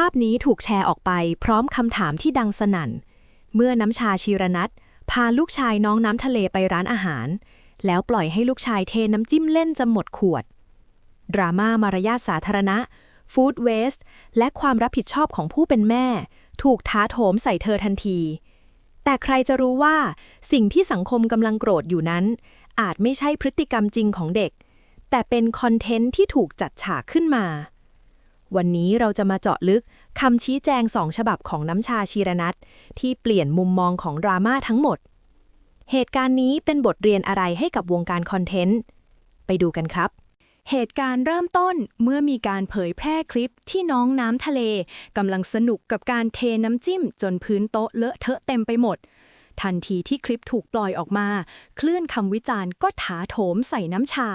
ภาพนี้ถูกแชร์ออกไปพร้อมคำถามที่ดังสนั่น เมื่อน้ำชาชีรนัทพาลูกชายน้องน้ำทะเลไปร้านอาหาร แล้วปล่อยให้ลูกชายเทน้ำจิ้มเล่นจนหมดขวด ดราม่ามารยาทสาธารณะฟู้ดเวสต์และความรับผิดชอบของผู้เป็นแม่ ถูกท้าโถมใส่เธอทันที แต่ใครจะรู้ว่า สิ่งที่สังคมกำลังโกรธอยู่นั้น อาจไม่ใช่พฤติกรรมจริงของเด็ก แต่เป็นคอนเทนต์ที่ถูกจัดฉากขึ้นมา วันนี้เราจะมาเจาะลึกคำชี้แจงสองฉบับของน้ำชาชีรนัทที่เปลี่ยนมุมมองของดราม่าทั้งหมด เหตุการณ์นี้เป็นบทเรียนอะไรให้กับวงการคอนเทนต์ ไปดูกันครับ เหตุการณ์เริ่มต้นเมื่อมีการเผยแพร่คลิปที่น้องน้ำทะเลกำลังสนุกกับการเทน้ำจิ้มจนพื้นโต๊ะเลอะเทอะเต็มไปหมดทันทีที่คลิปถูกปล่อยออกมา คลื่นคำวิจารณ์ก็ถาโถมใส่น้ำชา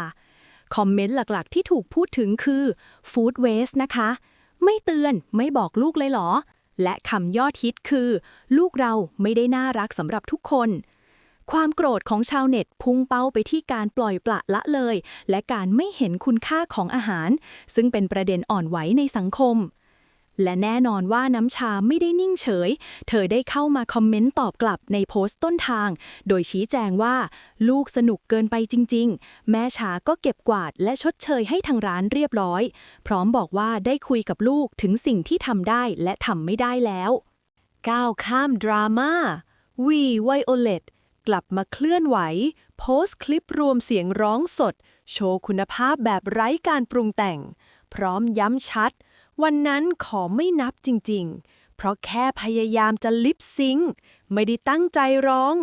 คอมเมนต์หลักๆ ที่ถูกพูดถึงคือ Food Waste นะคะ ไม่เตือนไม่บอกลูกเลยเหรอ และคำยอดฮิตคือ ลูกเราไม่ได้น่ารักสำหรับทุกคน ความโกรธของชาวเน็ตพุ่งเป้าไปที่การปล่อยปละละเลย และการไม่เห็นคุณค่าของอาหาร ซึ่งเป็นประเด็นอ่อนไหวในสังคม และแน่นอนว่าน้ำชาไม่ได้นิ่งเฉย เธอได้เข้ามาคอมเมนต์ตอบกลับในโพสต์ต้นทาง โดยชี้แจงว่า ลูกสนุกเกินไปจริง ๆ แม่ชาก็เก็บกวาดและชดเชยให้ทางร้านเรียบร้อย พร้อมบอกว่าได้คุยกับลูกถึงสิ่งที่ทำได้และทำไม่ได้แล้วก้าวข้ามดราม่าวีไวโอเลตกลับมาเคลื่อนไหว โพสต์คลิปรวมเสียงร้องสด โชว์คุณภาพแบบไร้การปรุงแต่ง พร้อมย้ำชัด วันนั้นขอไม่นับจริงๆ เพราะแค่พยายามจะลิปซิงค์ไม่ได้ตั้งใจร้อง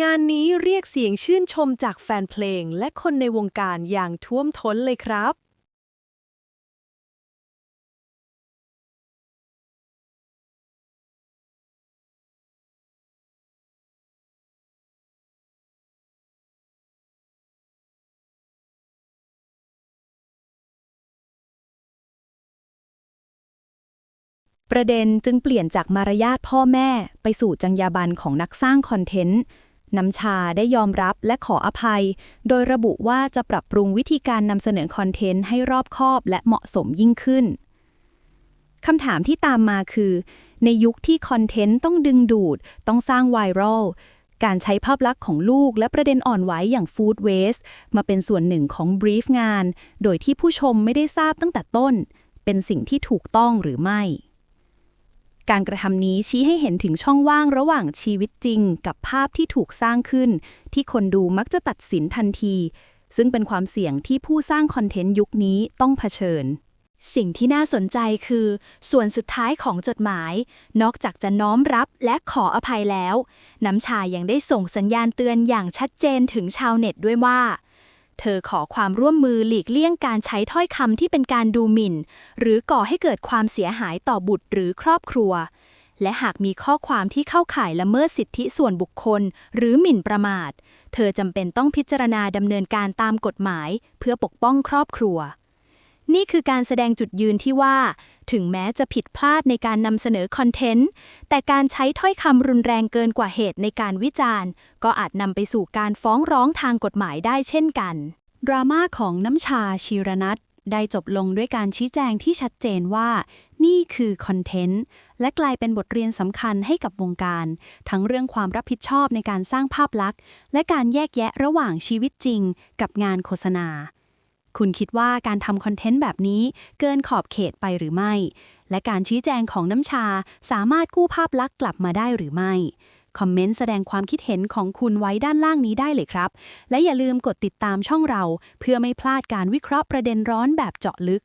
งานนี้เรียกเสียงชื่นชมจากแฟนเพลงและคนในวงการอย่างท่วมท้นเลยครับ ประเด็นจึงเปลี่ยนจากมารยาทพ่อแม่ไปสู่จรรยาบรรณของนักสร้างคอนเทนต์น้ำชาได้ยอมรับและขออภัย โดยระบุว่าจะปรับปรุงวิธีการนำเสนอคอนเทนต์ให้รอบคอบและเหมาะสมยิ่งขึ้นคำถามที่ตามมาคือ ในยุคที่คอนเทนต์ต้องดึงดูด ต้องสร้างไวรัลการใช้ภาพลักษณ์ของลูกและประเด็นอ่อนไหวอย่างฟู้ดเวสต์มาเป็นส่วนหนึ่งของบรีฟงาน โดยที่ผู้ชมไม่ได้ทราบตั้งแต่ต้น เป็นสิ่งที่ถูกต้องหรือไม่ การกระทำนี้ชี้ให้เห็นถึงช่องว่างระหว่างชีวิตจริง กับภาพที่ถูกสร้างขึ้น ที่คนดูมักจะตัดสินทันที ซึ่งเป็นความเสี่ยงที่ผู้สร้างคอนเทนต์ยุคนี้ต้องเผชิญ สิ่งที่น่าสนใจคือ ส่วนสุดท้ายของจดหมาย นอกจากจะน้อมรับและขออภัยแล้ว น้ำชายังได้ส่งสัญญาณเตือนอย่างชัดเจนถึงชาวเน็ตด้วยว่า เธอขอความร่วมมือหลีกเลี่ยงการใช้ถ้อยคำที่เป็นการดูหมิ่น หรือก่อให้เกิดความเสียหายต่อบุตรหรือครอบครัว และหากมีข้อความที่เข้าข่ายละเมิดสิทธิส่วนบุคคล หรือหมิ่นประมาท เธอจำเป็นต้องพิจารณาดำเนินการตามกฎหมาย เพื่อปกป้องครอบครัว นี่คือการแสดงจุดยืนที่ว่า ถึงแม้จะผิดพลาดในการนำเสนอคอนเทนต์ แต่การใช้ถ้อยคำรุนแรงเกินกว่าเหตุในการวิจารณ์ ก็อาจนำไปสู่การฟ้องร้องทางกฎหมายได้เช่นกัน ดราม่าของน้ำชาชีรนัทได้จบลงด้วยการชี้แจงที่ชัดเจนว่า นี่คือคอนเทนต์ และกลายเป็นบทเรียนสำคัญให้กับวงการ ทั้งเรื่องความรับผิดชอบในการสร้างภาพลักษณ์ และการแยกแยะระหว่างชีวิตจริงกับงานโฆษณา คุณคิดว่าการทำคอนเทนต์แบบนี้เกินขอบเขตไปหรือไม่ และการชี้แจงของน้ำชาสามารถกู้ภาพลักษณ์กลับมาได้หรือไม่ คอมเมนต์แสดงความคิดเห็นของคุณไว้ด้านล่างนี้ได้เลยครับ และอย่าลืมกดติดตามช่องเรา เพื่อไม่พลาดการวิเคราะห์ประเด็นร้อนแบบเจาะลึก